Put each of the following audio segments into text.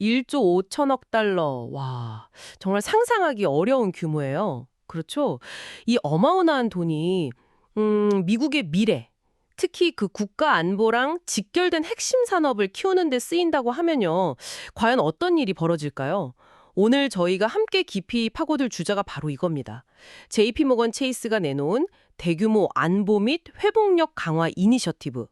1조 5천억 달러. 와, 정말 상상하기 어려운 규모예요. 그렇죠? 이 어마어마한 돈이 음, 미국의 미래, 특히 그 국가 안보랑 직결된 핵심 산업을 키우는 데 쓰인다고 하면요. 과연 어떤 일이 벌어질까요? 오늘 저희가 함께 깊이 파고들 주자가 바로 이겁니다. JP모건 체이스가 내놓은 대규모 안보 및 회복력 강화 이니셔티브.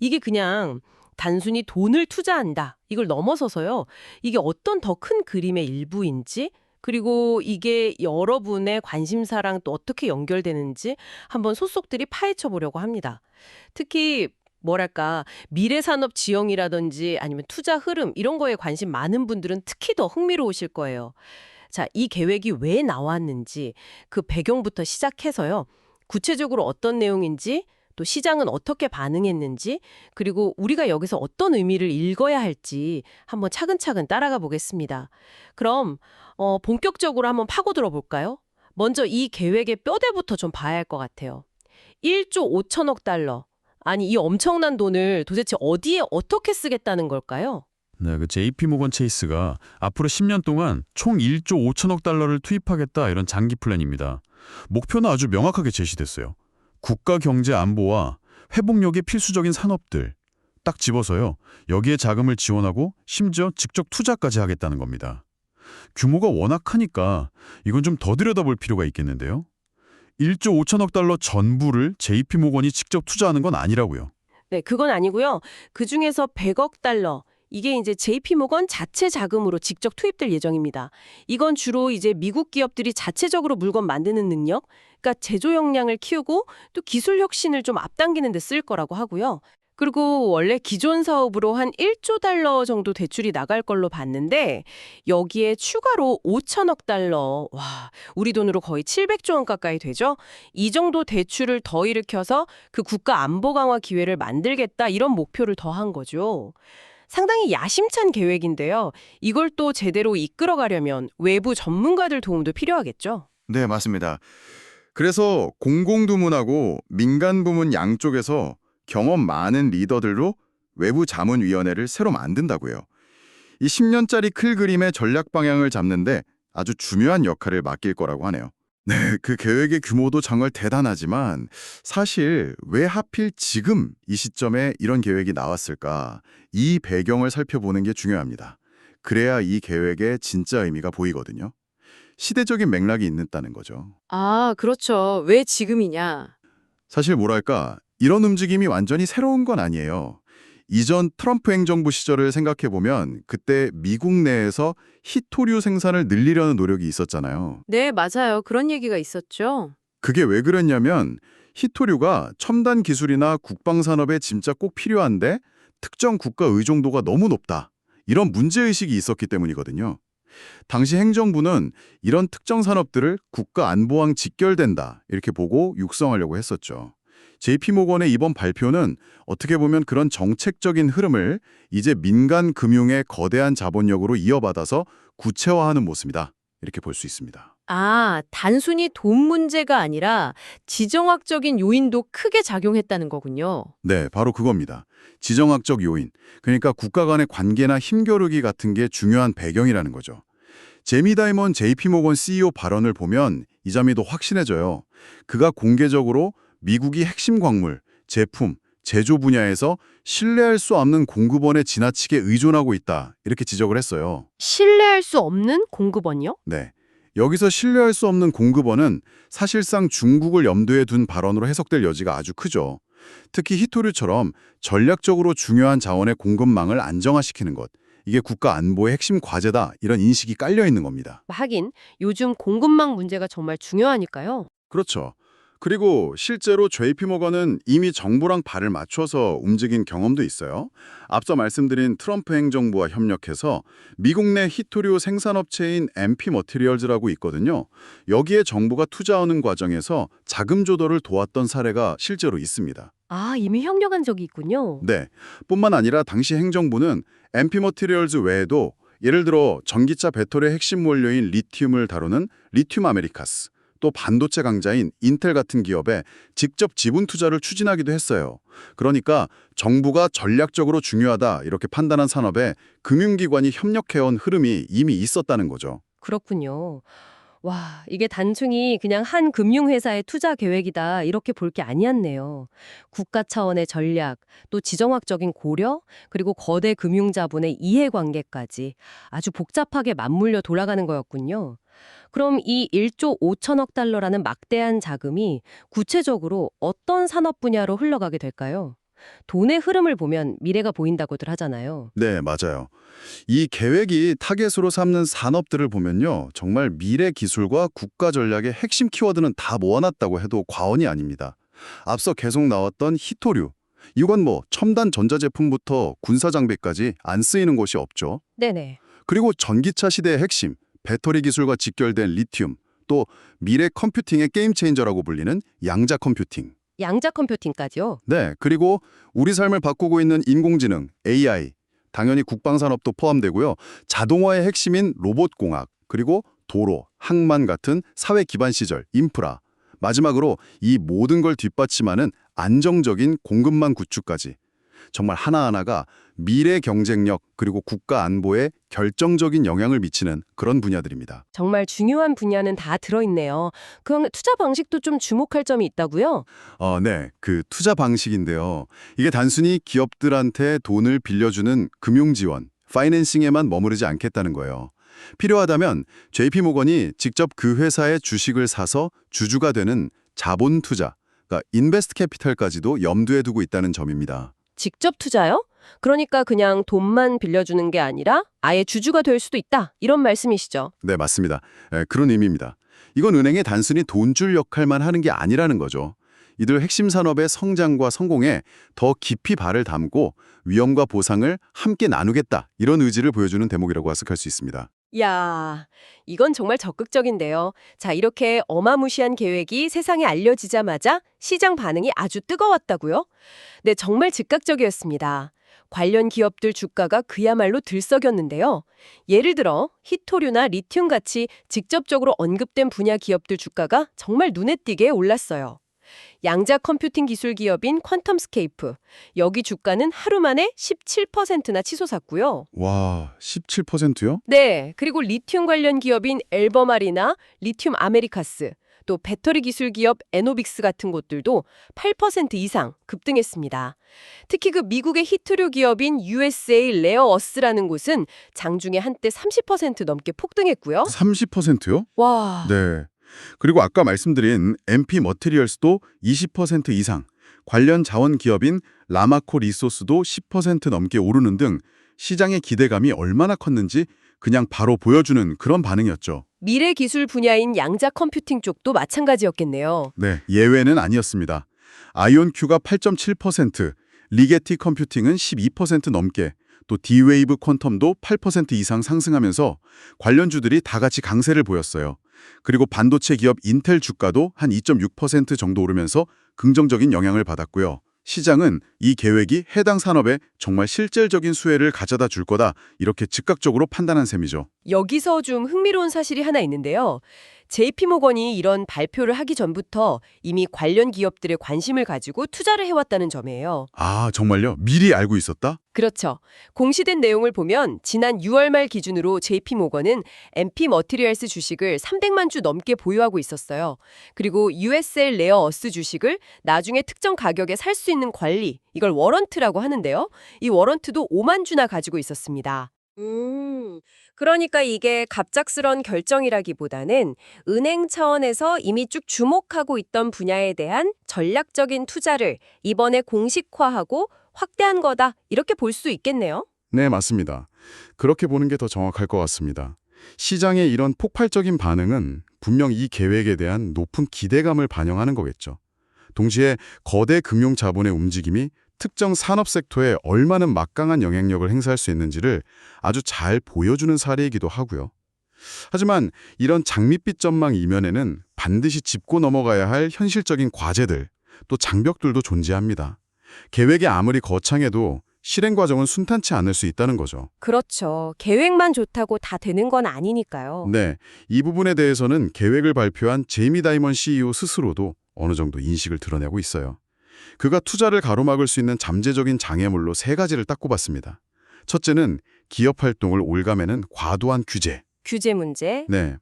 이게 그냥 단순히 돈을 투자한다. 이걸 넘어서서요. 이게 어떤 더 큰 그림의 일부인지 그리고 이게 여러분의 관심사랑 또 어떻게 연결되는지 한번 소속들이 파헤쳐 보려고 합니다. 특히 뭐랄까 미래 산업 지형이라든지 아니면 투자 흐름 이런 거에 관심 많은 분들은 특히 더 흥미로우실 거예요. 자, 이 계획이 왜 나왔는지 그 배경부터 시작해서요. 구체적으로 어떤 내용인지 또 시장은 어떻게 반응했는지 그리고 우리가 여기서 어떤 의미를 읽어야 할지 한번 차근차근 따라가 보겠습니다. 그럼 어, 본격적으로 한번 파고들어 볼까요? 먼저 이 계획의 뼈대부터 좀 봐야 할 것 같아요. 1조 5천억 달러. 아니 이 엄청난 돈을 도대체 어디에 어떻게 쓰겠다는 걸까요? 네, 그 JP 모건 체이스가 앞으로 10년 동안 총 1조 5천억 달러를 투입하겠다 이런 장기 플랜입니다. 목표는 아주 명확하게 제시됐어요. 국가 경제 안보와 회복력의 필수적인 산업들 딱 집어서요. 여기에 자금을 지원하고 심지어 직접 투자까지 하겠다는 겁니다. 규모가 워낙 크니까 이건 좀 더 들여다볼 필요가 있겠는데요. 1조 5천억 달러 전부를 JP 모건이 직접 투자하는 건 아니라고요. 네, 그건 아니고요. 그 중에서 100억 달러 이게 이제 JP모건 자체 자금으로 직접 투입될 예정입니다. 이건 주로 이제 미국 기업들이 자체적으로 물건 만드는 능력, 그러니까 제조 역량을 키우고 또 기술 혁신을 좀 앞당기는 데 쓸 거라고 하고요. 그리고 원래 기존 사업으로 한 1조 달러 정도 대출이 나갈 걸로 봤는데 여기에 추가로 5천억 달러, 와, 우리 돈으로 거의 700조 원 가까이 되죠? 이 정도 대출을 더 일으켜서 그 국가 안보 강화 기회를 만들겠다 이런 목표를 더한 거죠. 상당히 야심찬 계획인데요. 이걸 또 제대로 이끌어가려면 외부 전문가들 도움도 필요하겠죠. 네, 맞습니다. 그래서 공공부문하고 민간부문 양쪽에서 경험 많은 리더들로 외부 자문위원회를 새로 만든다고요. 이 10년짜리 클 그림의 전략 방향을 잡는데 아주 중요한 역할을 맡길 거라고 하네요. 네, 그 계획의 규모도 정말 대단하지만 사실 왜 하필 지금 이 시점에 이런 계획이 나왔을까? 이 배경을 살펴보는 게 중요합니다. 그래야 이 계획의 진짜 의미가 보이거든요. 시대적인 맥락이 있다는 거죠. 아, 그렇죠. 왜 지금이냐? 사실 뭐랄까 이런 움직임이 완전히 새로운 건 아니에요. 이전 트럼프 행정부 시절을 생각해 보면 그때 미국 내에서 히토류 생산을 늘리려는 노력이 있었잖아요. 네, 맞아요. 그런 얘기가 있었죠. 그게 왜 그랬냐면 히토류가 첨단 기술이나 국방 산업에 진짜 꼭 필요한데 특정 국가 의존도가 너무 높다. 이런 문제 의식이 있었기 때문이거든요. 당시 행정부는 이런 특정 산업들을 국가 안보랑 직결된다 이렇게 보고 육성하려고 했었죠. JP모건의 이번 발표는 어떻게 보면 그런 정책적인 흐름을 이제 민간 금융의 거대한 자본력으로 이어받아서 구체화하는 모습이다. 이렇게 볼 수 있습니다. 아, 단순히 돈 문제가 아니라 지정학적인 요인도 크게 작용했다는 거군요. 네, 바로 그겁니다. 지정학적 요인, 그러니까 국가 간의 관계나 힘겨루기 같은 게 중요한 배경이라는 거죠. 제미 다이먼 JP모건 CEO 발언을 보면 이 점이 더 확신해져요. 그가 공개적으로 미국이 핵심 광물, 제품, 제조 분야에서 신뢰할 수 없는 공급원에 지나치게 의존하고 있다. 이렇게 지적을 했어요. 신뢰할 수 없는 공급원이요? 네. 여기서 신뢰할 수 없는 공급원은 사실상 중국을 염두에 둔 발언으로 해석될 여지가 아주 크죠. 특히 히토류처럼 전략적으로 중요한 자원의 공급망을 안정화시키는 것. 이게 국가 안보의 핵심 과제다. 이런 인식이 깔려 있는 겁니다. 하긴 요즘 공급망 문제가 정말 중요하니까요. 그렇죠. 그리고 실제로 JP모건은 이미 정부랑 발을 맞춰서 움직인 경험도 있어요. 앞서 말씀드린 트럼프 행정부와 협력해서 미국 내 히토류 생산업체인 MP 머티리얼즈라고 있거든요. 여기에 정부가 투자하는 과정에서 자금 조달을 도왔던 사례가 실제로 있습니다. 아, 이미 협력한 적이 있군요. 네. 뿐만 아니라 당시 행정부는 MP 머티리얼즈 외에도 예를 들어 전기차 배터리의 핵심 원료인 리튬을 다루는 리튬 아메리카스 또 반도체 강자인 인텔 같은 기업에 직접 지분 투자를 추진하기도 했어요. 그러니까 정부가 전략적으로 중요하다 이렇게 판단한 산업에 금융기관이 협력해온 흐름이 이미 있었다는 거죠. 그렇군요. 와, 이게 단순히 그냥 한 금융회사의 투자 계획이다 이렇게 볼 게 아니었네요. 국가 차원의 전략, 또 지정학적인 고려, 그리고 거대 금융자본의 이해관계까지 아주 복잡하게 맞물려 돌아가는 거였군요. 그럼 이 1조 5천억 달러라는 막대한 자금이 구체적으로 어떤 산업 분야로 흘러가게 될까요? 돈의 흐름을 보면 미래가 보인다고들 하잖아요. 네, 맞아요. 이 계획이 타겟으로 삼는 산업들을 보면요. 정말 미래 기술과 국가 전략의 핵심 키워드는 다 모아놨다고 해도 과언이 아닙니다. 앞서 계속 나왔던 히토류. 이건 뭐 첨단 전자제품부터 군사 장비까지 안 쓰이는 곳이 없죠. 네네. 그리고 전기차 시대의 핵심, 배터리 기술과 직결된 리튬, 또 미래 컴퓨팅의 게임 체인저라고 불리는 양자 컴퓨팅. 양자 컴퓨팅까지요? 네, 그리고 우리 삶을 바꾸고 있는 인공지능, AI, 당연히 국방산업도 포함되고요. 자동화의 핵심인 로봇공학, 그리고 도로, 항만 같은 사회 기반 시절, 인프라. 마지막으로 이 모든 걸 뒷받침하는 안정적인 공급망 구축까지. 정말 하나하나가 미래 경쟁력 그리고 국가 안보에 결정적인 영향을 미치는 그런 분야들입니다. 정말 중요한 분야는 다 들어있네요. 그럼 투자 방식도 좀 주목할 점이 있다고요? 어, 네. 그 투자 방식인데요. 이게 단순히 기업들한테 돈을 빌려주는 금융 지원, 파이낸싱에만 머무르지 않겠다는 거예요. 필요하다면 JP모건이 직접 그 회사의 주식을 사서 주주가 되는 자본 투자, 그러니까 인베스트 캐피털까지도 염두에 두고 있다는 점입니다. 직접 투자요? 그러니까 그냥 돈만 빌려주는 게 아니라 아예 주주가 될 수도 있다. 이런 말씀이시죠. 네, 맞습니다. 에, 그런 의미입니다. 이건 은행에 단순히 돈 줄 역할만 하는 게 아니라는 거죠. 이들 핵심 산업의 성장과 성공에 더 깊이 발을 담고 위험과 보상을 함께 나누겠다 이런 의지를 보여주는 대목이라고 해석할 수 있습니다. 야, 이건 정말 적극적인데요. 자, 이렇게 어마무시한 계획이 세상에 알려지자마자 시장 반응이 아주 뜨거웠다고요? 네, 정말 즉각적이었습니다. 관련 기업들 주가가 그야말로 들썩였는데요. 예를 들어 히토류나 리튬 같이 직접적으로 언급된 분야 기업들 주가가 정말 눈에 띄게 올랐어요. 양자 컴퓨팅 기술 기업인 퀀텀스케이프. 여기 주가는 하루 만에 17%나 치솟았고요. 와, 17%요? 네, 그리고 리튬 관련 기업인 엘버마리나 리튬 아메리카스, 또 배터리 기술 기업 에노빅스 같은 곳들도 8% 이상 급등했습니다. 특히 그 미국의 히트류 기업인 USA 레어어스라는 곳은 장중에 한때 30% 넘게 폭등했고요. 30%요? 와, 네. 그리고 아까 말씀드린 MP 머티리얼스도 20% 이상, 관련 자원 기업인 라마코 리소스도 10% 넘게 오르는 등 시장의 기대감이 얼마나 컸는지 그냥 바로 보여주는 그런 반응이었죠. 미래 기술 분야인 양자 컴퓨팅 쪽도 마찬가지였겠네요. 네, 예외는 아니었습니다. 아이온큐가 8.7%, 리게티 컴퓨팅은 12% 넘게, 또 디웨이브 퀀텀도 8% 이상 상승하면서 관련주들이 다 같이 강세를 보였어요. 그리고 반도체 기업 인텔 주가도 한 2.6% 정도 오르면서 긍정적인 영향을 받았고요. 시장은 이 계획이 해당 산업에 정말 실질적인 수혜를 가져다 줄 거다 이렇게 즉각적으로 판단한 셈이죠. 여기서 좀 흥미로운 사실이 하나 있는데요. JP모건이 이런 발표를 하기 전부터 이미 관련 기업들의 관심을 가지고 투자를 해왔다는 점이에요. 아, 정말요? 미리 알고 있었다? 그렇죠. 공시된 내용을 보면 지난 6월 말 기준으로 JP모건은 MP 머티리얼스 주식을 300만 주 넘게 보유하고 있었어요. 그리고 USL 레어 어스 주식을 나중에 특정 가격에 살 수 있는 관리, 이걸 워런트라고 하는데요. 이 워런트도 5만 주나 가지고 있었습니다. 음, 그러니까 이게 갑작스런 결정이라기보다는 은행 차원에서 이미 쭉 주목하고 있던 분야에 대한 전략적인 투자를 이번에 공식화하고 확대한 거다. 이렇게 볼 수 있겠네요. 네, 맞습니다. 그렇게 보는 게 더 정확할 것 같습니다. 시장의 이런 폭발적인 반응은 분명 이 계획에 대한 높은 기대감을 반영하는 거겠죠. 동시에 거대 금융 자본의 움직임이 특정 산업 섹터에 얼마나 막강한 영향력을 행사할 수 있는지를 아주 잘 보여주는 사례이기도 하고요. 하지만 이런 장밋빛 전망 이면에는 반드시 짚고 넘어가야 할 현실적인 과제들, 또 장벽들도 존재합니다. 계획이 아무리 거창해도 실행 과정은 순탄치 않을 수 있다는 거죠. 그렇죠. 계획만 좋다고 다 되는 건 아니니까요. 네, 이 부분에 대해서는 계획을 발표한 제이미 다이먼 CEO 스스로도 어느 정도 인식을 드러내고 있어요. 그가 투자를 가로막을 수 있는 잠재적인 장애물로 세 가지를 딱 꼽았습니다. 첫째는 기업 활동을 올가매는 과도한 규제. 규제 문제. 네.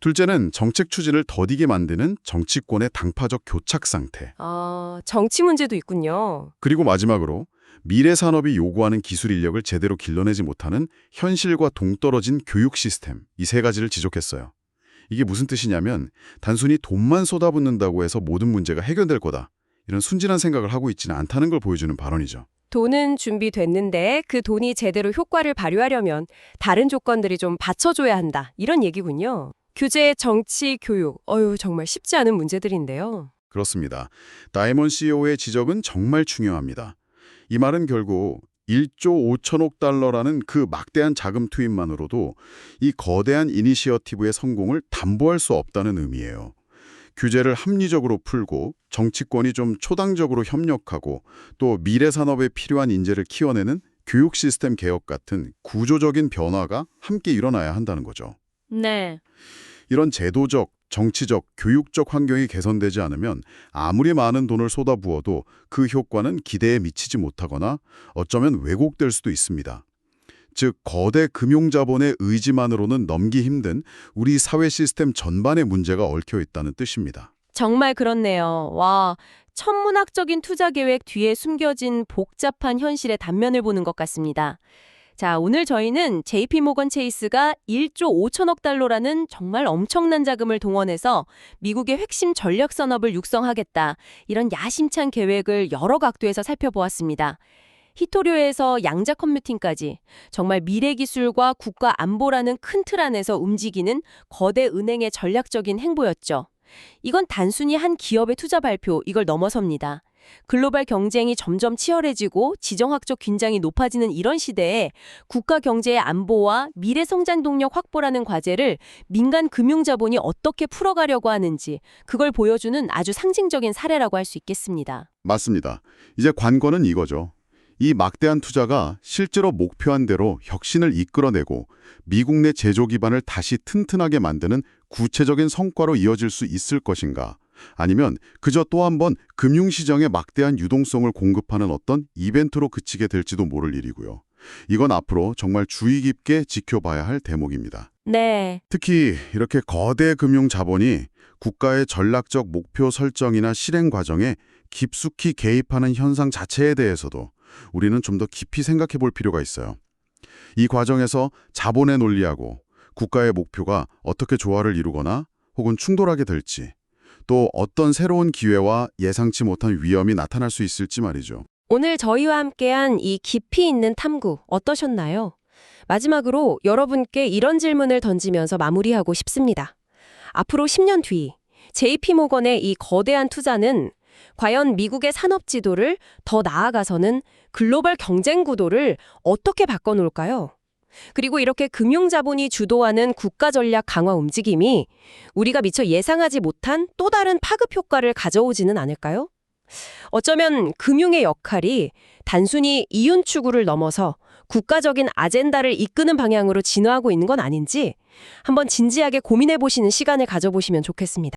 둘째는 정책 추진을 더디게 만드는 정치권의 당파적 교착 상태. 아, 정치 문제도 있군요. 그리고 마지막으로 미래 산업이 요구하는 기술 인력을 제대로 길러내지 못하는 현실과 동떨어진 교육 시스템. 이 세 가지를 지적했어요. 이게 무슨 뜻이냐면 단순히 돈만 쏟아붓는다고 해서 모든 문제가 해결될 거다. 이런 순진한 생각을 하고 있지는 않다는 걸 보여주는 발언이죠. 돈은 준비됐는데 그 돈이 제대로 효과를 발휘하려면 다른 조건들이 좀 받쳐줘야 한다. 이런 얘기군요. 규제, 정치, 교육. 어휴, 정말 쉽지 않은 문제들인데요. 그렇습니다. 다이먼 CEO의 지적은 정말 중요합니다. 이 말은 결국 1조 5천억 달러라는 그 막대한 자금 투입만으로도 이 거대한 이니시어티브의 성공을 담보할 수 없다는 의미예요. 규제를 합리적으로 풀고 정치권이 좀 초당적으로 협력하고 또 미래 산업에 필요한 인재를 키워내는 교육 시스템 개혁 같은 구조적인 변화가 함께 일어나야 한다는 거죠. 네. 이런 제도적, 정치적, 교육적 환경이 개선되지 않으면 아무리 많은 돈을 쏟아부어도 그 효과는 기대에 미치지 못하거나 어쩌면 왜곡될 수도 있습니다. 즉 거대 금융자본의 의지만으로는 넘기 힘든 우리 사회 시스템 전반의 문제가 얽혀 있다는 뜻입니다. 정말 그렇네요. 와, 천문학적인 투자 계획 뒤에 숨겨진 복잡한 현실의 단면을 보는 것 같습니다. 자, 오늘 저희는 JP 모건 체이스가 1조 5천억 달러라는 정말 엄청난 자금을 동원해서 미국의 핵심 전략 산업을 육성하겠다. 이런 야심찬 계획을 여러 각도에서 살펴보았습니다. 히토료에서 양자 컴퓨팅까지 정말 미래 기술과 국가 안보라는 큰 틀 안에서 움직이는 거대 은행의 전략적인 행보였죠. 이건 단순히 한 기업의 투자 발표 이걸 넘어섭니다. 글로벌 경쟁이 점점 치열해지고 지정학적 긴장이 높아지는 이런 시대에 국가 경제의 안보와 미래 성장 동력 확보라는 과제를 민간 금융 자본이 어떻게 풀어가려고 하는지 그걸 보여주는 아주 상징적인 사례라고 할 수 있겠습니다. 맞습니다. 이제 관건은 이거죠. 이 막대한 투자가 실제로 목표한 대로 혁신을 이끌어내고 미국 내 제조 기반을 다시 튼튼하게 만드는 구체적인 성과로 이어질 수 있을 것인가? 아니면 그저 또 한 번 금융시장에 막대한 유동성을 공급하는 어떤 이벤트로 그치게 될지도 모를 일이고요. 이건 앞으로 정말 주의 깊게 지켜봐야 할 대목입니다. 네, 특히 이렇게 거대 금융 자본이 국가의 전략적 목표 설정이나 실행 과정에 깊숙이 개입하는 현상 자체에 대해서도 우리는 좀 더 깊이 생각해 볼 필요가 있어요. 이 과정에서 자본의 논리하고 국가의 목표가 어떻게 조화를 이루거나 혹은 충돌하게 될지 또 어떤 새로운 기회와 예상치 못한 위험이 나타날 수 있을지 말이죠. 오늘 저희와 함께한 이 깊이 있는 탐구 어떠셨나요? 마지막으로 여러분께 이런 질문을 던지면서 마무리하고 싶습니다. 앞으로 10년 뒤 JP 모건의 이 거대한 투자는 과연 미국의 산업 지도를 더 나아가서는 글로벌 경쟁 구도를 어떻게 바꿔놓을까요? 그리고 이렇게 금융자본이 주도하는 국가 전략 강화 움직임이 우리가 미처 예상하지 못한 또 다른 파급 효과를 가져오지는 않을까요? 어쩌면 금융의 역할이 단순히 이윤 추구를 넘어서 국가적인 아젠다를 이끄는 방향으로 진화하고 있는 건 아닌지 한번 진지하게 고민해 보시는 시간을 가져보시면 좋겠습니다.